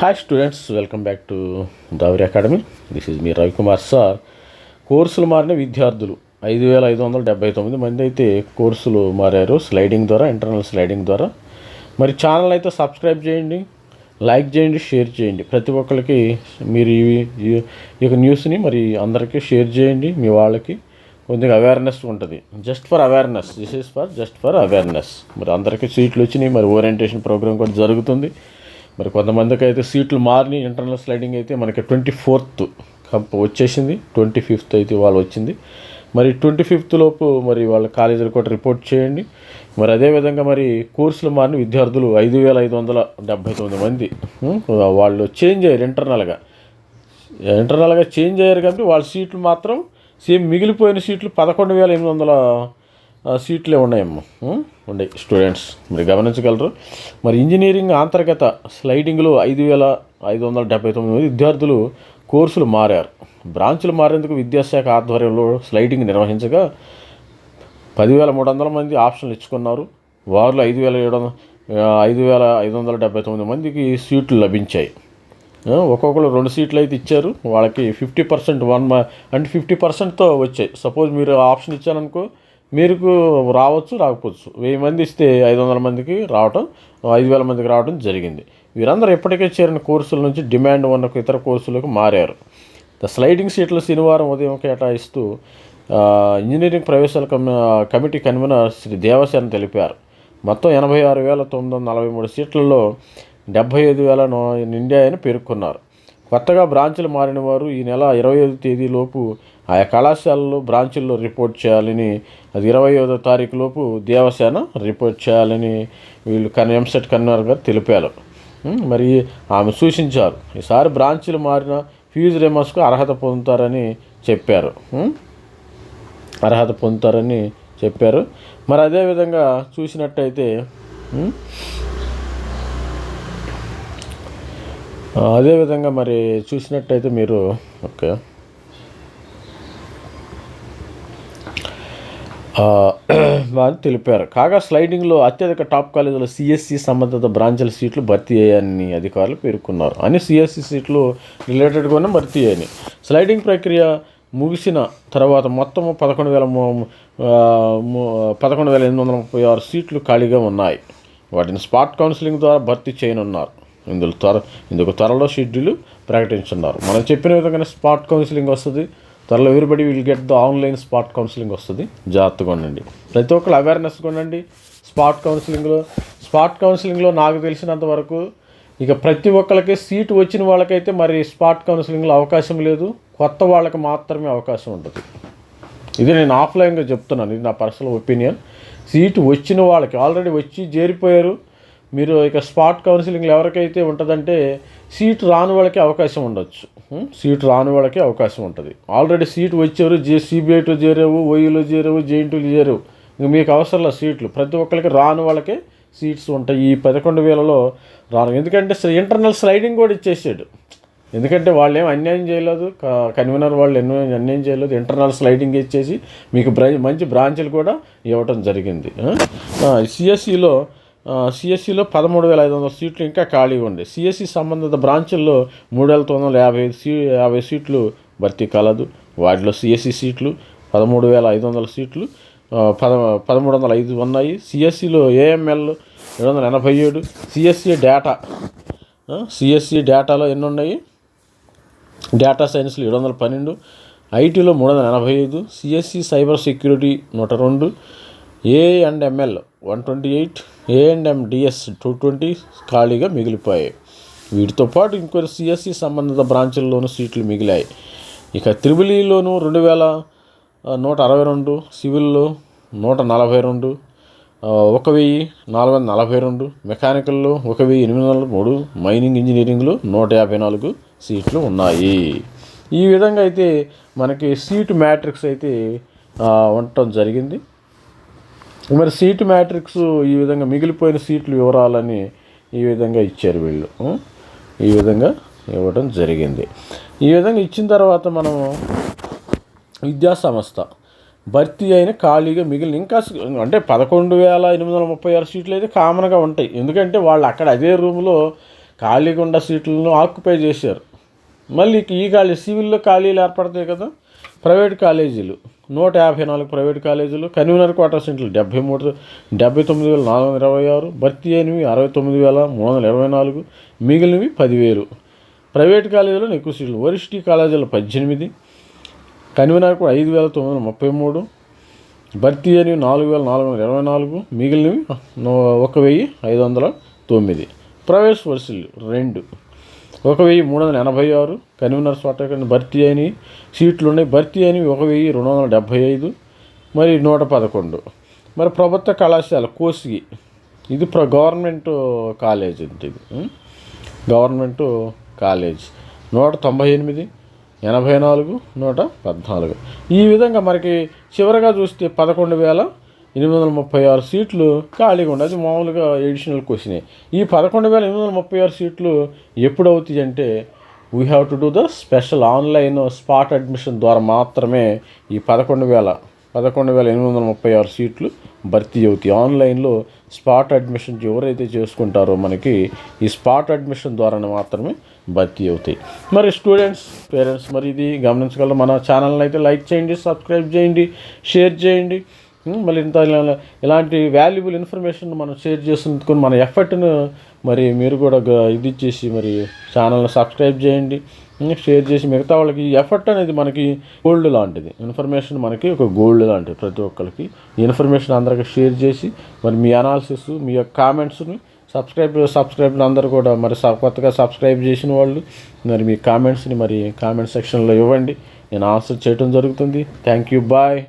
Hi students welcome back to Davari academy this is me Ravikumar sir కోర్సులు మారిన విద్యార్థులు. ఐదు వేల ఐదు వందల డెబ్బై తొమ్మిది మంది అయితే కోర్సులు మారారు. స్లైడింగ్ ద్వారా ఇంటర్నల్ స్లైడింగ్ ద్వారా. మరి ఛానల్ అయితే సబ్స్క్రైబ్ చేయండి లైక్ చేయండి షేర్ చేయండి. ప్రతి ఒక్కరికి మీరు ఈ యొక్క న్యూస్ని మరి అందరికీ షేర్ చేయండి మీ వాళ్ళకి కొద్దిగా అవేర్నెస్ ఉంటుంది. Just for awareness this is for just for awareness మరి అందరికీ సీట్లు వచ్చినాయి. మరి ఓరియంటేషన్ ప్రోగ్రామ్ కూడా జరుగుతుంది. మరి కొంతమందికి అయితే సీట్లు మారిని ఇంటర్నల్ స్లైడింగ్ అయితే మనకి ట్వంటీ ఫోర్త్ కంప్ వచ్చేసింది. ట్వంటీ ఫిఫ్త్ అయితే వాళ్ళు వచ్చింది. మరి ట్వంటీ ఫిఫ్త్ లోపు మరి వాళ్ళ కాలేజీలు కూడా రిపోర్ట్ చేయండి. మరి అదేవిధంగా మరి కోర్సులు మారిన విద్యార్థులు ఐదు వేల ఐదు వందల డెబ్బై తొమ్మిది మంది. వాళ్ళు చేంజ్ అయ్యారు ఇంటర్నల్గా ఇంటర్నల్గా చేంజ్ అయ్యారు కాబట్టి వాళ్ళ సీట్లు మాత్రం సేమ్ మిగిలిపోయిన సీట్లు పదకొండు వేల ఎనిమిది వందల సీట్లే ఉన్నాయమ్మ ఉన్నాయి స్టూడెంట్స్. మీరు గమనించగలరు. మరి ఇంజనీరింగ్ అంతర్గత స్లైడింగ్లో ఐదు వేల ఐదు వందల డెబ్బై తొమ్మిది మంది విద్యార్థులు కోర్సులు మారారు. బ్రాంచులు మారేందుకు విద్యాశాఖ ఆధ్వర్యంలో స్లైడింగ్ నిర్వహించగా పదివేల మూడు వందల మంది ఆప్షన్లు ఇచ్చుకున్నారు. వారిలో ఐదు వేల ఏడు వందల ఐదు వేల ఐదు వందల డెబ్బై తొమ్మిది మందికి సీట్లు లభించాయి. ఒక్కొక్కరు రెండు సీట్లు అయితే ఇచ్చారు. వాళ్ళకి ఫిఫ్టీ పర్సెంట్ వన్ అంటే ఫిఫ్టీ పర్సెంట్తో వచ్చాయి. సపోజ్ మీరు ఆప్షన్ ఇచ్చారనుకో మీరు రావచ్చు రాకపోవచ్చు. వెయ్యి మంది ఇస్తే ఐదు వందల మందికి రావటం ఐదు వేల మందికి రావడం జరిగింది. వీరందరూ ఇప్పటికే చేరిన కోర్సుల నుంచి డిమాండ్ ఉన్న ఇతర కోర్సులకు మారారు. ద స్లైడింగ్ సీట్లు శనివారం ఉదయం కేటాయిస్తూ ఇంజనీరింగ్ ప్రవేశాల కమి కమిటీ కన్వీనర్ శ్రీ దేవసేన తెలిపారు. మొత్తం ఎనభై ఆరు వేల తొమ్మిది వందల నలభై మూడు సీట్లలో డెబ్బై ఐదు వేల నూ- నిండాయని పేర్కొన్నారు. కొత్తగా బ్రాంచులు మారిన వారు ఈ నెల ఇరవై ఐదు తేదీలోపు ఆయా కళాశాలలో బ్రాంచుల్లో రిపోర్ట్ చేయాలని అది ఇరవై ఐదో తారీఖు లోపు దేవసేన రిపోర్ట్ చేయాలని వీళ్ళు కన్ ఎంసెట్ కన్వీనర్ గారు తెలిపారు. మరి ఆమె సూచించారు ఈసారి బ్రాంచులు మారిన ఫీజు రిమర్స్కు అర్హత పొందుతారని చెప్పారు. అర్హత పొందుతారని చెప్పారు. మరి అదేవిధంగా చూసినట్టయితే అదేవిధంగా మరి చూసినట్టయితే మీరు ఓకే. వారు తెలిపారు. కాగా స్లైడింగ్లో అత్యధిక టాప్ కాలేజీలో సిఎస్సి సంబంధిత బ్రాంచ్ల సీట్లు భర్తీ అయ్యాయని అధికారులు పేర్కొన్నారు. అన్ని సిఎస్సి సీట్లు రిలేటెడ్గానే భర్తీ అయ్యాయి స్లైడింగ్ ప్రక్రియ ముగిసిన తర్వాత మొత్తం పదకొండు వేల పదకొండు వేల ఎనిమిది వందల ముప్పై ఆరు సీట్లు ఖాళీగా ఉన్నాయి. వాటిని స్పాట్ కౌన్సిలింగ్ ద్వారా భర్తీ చేయనున్నారు. ఇందులో త్వర ఇందుకు త్వరలో షెడ్యూల్ ప్రకటించున్నారు మనం చెప్పిన విధంగానే స్పాట్ కౌన్సిలింగ్ వస్తుంది. త్వరలో everybody will get the online spot counselling వస్తుంది. జాగ్రత్తగా ఉండండి. ప్రతి ఒక్కరు అవేర్నెస్ ఉండండి. స్పాట్ కౌన్సిలింగ్లో స్పాట్ కౌన్సిలింగ్లో నాకు తెలిసినంత వరకు ఇక ప్రతి ఒక్కరికి సీటు వచ్చిన వాళ్ళకైతే మరి స్పాట్ కౌన్సిలింగ్లో అవకాశం లేదు. కొత్త వాళ్ళకి మాత్రమే అవకాశం ఉంటుంది. ఇది నేను ఆఫ్లైన్గా చెప్తున్నాను. ఇది నా పర్సనల్ ఒపీనియన్ సీటు వచ్చిన వాళ్ళకి ఆల్రెడీ వచ్చి చేరిపోయారు. మీరు ఇక స్పాట్ కౌన్సిలింగ్లో ఎవరికైతే ఉంటుందంటే సీటు రాని వాళ్ళకి అవకాశం ఉండొచ్చు. సీట్ సీటు రాని వాళ్ళకి అవకాశం ఉంటుంది. ఆల్రెడీ సీట్ వచ్చారు జే సిబిఐతో చేరావు ఓయూలో చేరావు జేఎన్టీలు చేరావు. ఇంక మీకు అవసరం సీట్లు. ప్రతి ఒక్కరికి రాని వాళ్ళకే సీట్స్ ఉంటాయి. ఈ పదకొండు వేలలో రాను. ఎందుకంటే ఇంటర్నల్ స్లైడింగ్ కూడా ఇచ్చేసాడు. ఎందుకంటే వాళ్ళు ఏం అన్యాయం చేయలేదు. కన్వీనర్ వాళ్ళు ఎన్నో అన్యాయం చేయలేదు. ఇంటర్నల్ స్లైడింగ్ ఇచ్చేసి మీకు బ్ర మంచి బ్రాంచ్లు కూడా ఇవ్వటం జరిగింది. సిఎస్సిలో సిఎస్సిలో పదమూడు వేల ఐదు వందల సీట్లు ఇంకా ఖాళీగా ఉంది సిఎస్సి సంబంధిత బ్రాంచుల్లో మూడు వేల తొమ్మిది వందల యాభై సీ యాభై సీట్లు భర్తీ కలదు. వాటిలో సిఎస్సి సీట్లు పదమూడు వేల ఐదు వందల సీట్లు పద పదమూడు వందల ఐదు ఉన్నాయి సిఎస్సిలో ఏఎంఎల్ ఏడు వందల ఎనభై ఏడు సిఎస్సి డేటా సిఎస్సి డేటాలో ఎన్ని ఉన్నాయి? డేటా సైన్స్లో ఏడు వందల పన్నెండు ఐటీలో మూడు వందల ఎనభై ఐదు సిఎస్సి సైబర్ సెక్యూరిటీ నూట రెండు A and ML one twenty eight A and M DS two twenty ఖాళీగా మిగిలిపోయాయి. వీటితో పాటు ఇంకొన్ని సిఎస్సి సంబంధిత బ్రాంచుల్లోనూ సీట్లు మిగిలాయి. ఇక త్రిబులీలోను e రెండు వేల నూట అరవై రెండు సివిల్లో నూట నలభై రెండు ఒక వెయ్యి నాలుగు వందల నలభై రెండు మెకానికల్లో ఒక వెయ్యి ఎనిమిది వందల మూడు మైనింగ్ ఇంజనీరింగ్లో నూట యాభై నాలుగు సీట్లు ఉన్నాయి. ఈ విధంగా అయితే మనకి సీటు మ్యాట్రిక్స్ అయితే ఉండటం జరిగింది. మరి సీటు మ్యాట్రిక్స్ ఈ విధంగా మిగిలిపోయిన సీట్లు వివరాలని ఈ విధంగా ఇచ్చారు వీళ్ళు. ఈ విధంగా ఇవ్వడం జరిగింది. ఈ విధంగా ఇచ్చిన తర్వాత మనం విద్యా సంస్థ భర్తీ అయిన ఖాళీగా మిగిలిన ఇంకా అంటే పదకొండు వేల ఎనిమిది వందల ముప్పై ఆరు సీట్లు అయితే కామన్గా ఉంటాయి. ఎందుకంటే వాళ్ళు అక్కడ అదే రూమ్లో ఖాళీగా ఉన్న సీట్లను ఆక్యుపై చేశారు. మళ్ళీ ఈ ఖాళీ సివిల్లో ఖాళీలు ఏర్పడతాయి కదా? ప్రైవేట్ కాలేజీలు నూట యాభై నాలుగు ప్రైవేట్ కాలేజీలు కన్వీనర్ క్వార్టర్ సెంట్రల్ డెబ్బై మూడు డెబ్బై తొమ్మిది వేల నాలుగు వందల ఇరవై ఆరు భర్తీ అయినవి అరవై తొమ్మిది వేల మూడు వందల ఇరవై నాలుగు మిగిలినవి పదివేలు. ప్రైవేట్ కాలేజీలో ఎక్కువ సీట్లు వరిష్టి కాలేజీలో పద్దెనిమిది కన్వీనర్కు ఐదు వేల తొమ్మిది వందల ముప్పై మూడు భర్తీ అయినవి నాలుగు వేల నాలుగు వందల ఇరవై నాలుగు మిగిలినవి ఒక వెయ్యి ఐదు వందల తొమ్మిది. ప్రైవేట్ వరుసలు రెండు. ఒక వెయ్యి మూడు వందల ఎనభై ఆరు కన్వీనర్స్ పట్టకుండా భర్తీ అయినవి సీట్లు ఉన్నాయి భర్తీ అయినవి ఒక వెయ్యి రెండు వందల డెబ్భై ఐదు మరి నూట పదకొండు. మరి ప్రభుత్వ కళాశాల కోసిగి ఇది ప్ర గవర్నమెంట్ కాలేజ్ ఇది. Government college. నూట తొంభై ఎనిమిది ఎనభై నాలుగు నూట పద్నాలుగు. ఈ విధంగా మనకి చివరగా చూస్తే పదకొండు వేల ఎనిమిది వందల ముప్పై ఆరు సీట్లు ఖాళీగా ఉండే అది మామూలుగా ఎడిషనల్ క్వశ్చనే ఈ పదకొండు వేల ఎనిమిది వందల ముప్పై ఆరు సీట్లు ఎప్పుడు అవుతాయి అంటే we have to do the special online spot admission ద్వారా మాత్రమే ఈ పదకొండు వేల పదకొండు వేల ఎనిమిది వందల ముప్పై ఆరు సీట్లు భర్తీ అవుతాయి. ఆన్లైన్లో స్పాట్ అడ్మిషన్ ఎవరైతే చేసుకుంటారో మనకి ఈ స్పాట్ అడ్మిషన్ ద్వారానే మాత్రమే భర్తీ అవుతాయి. మరి స్టూడెంట్స్ పేరెంట్స్ మరి ఇది గమనించగలరు. మన ఛానల్ని అయితే లైక్ చేయండి సబ్స్క్రైబ్ చేయండి షేర్ చేయండి. Hmm, మళ్ళీ ఇంత ఇలా- ఇలాంటి వాల్యుబుల్ ఇన్ఫర్మేషన్ మనం షేర్ చేసినందుకు మన ఎఫర్ట్ను మరి మీరు కూడా ఇది ఇచ్చేసి మరి ఛానల్ని సబ్స్క్రైబ్ చేయండి. Hmm, షేర్ చేసి మిగతా వాళ్ళకి ఎఫర్ట్ అనేది మనకి గోల్డ్ లాంటిది. ఇన్ఫర్మేషన్ మనకి ఒక గోల్డ్ లాంటిది. ప్రతి ఒక్కరికి ఈ ఇన్ఫర్మేషన్ అందరికి షేర్ చేసి మరి మీ అనాలిసిస్ మీ యొక్క కామెంట్స్ని సబ్స్క్రైబ్ సబ్స్క్రైబ్ అందరూ కూడా మరి కొత్తగా సబ్స్క్రైబ్ చేసిన వాళ్ళు మరి మీ కామెంట్స్ని మరి కామెంట్ సెక్షన్లో ఇవ్వండి. నేను ఆన్సర్ చేయడం జరుగుతుంది. Thank you bye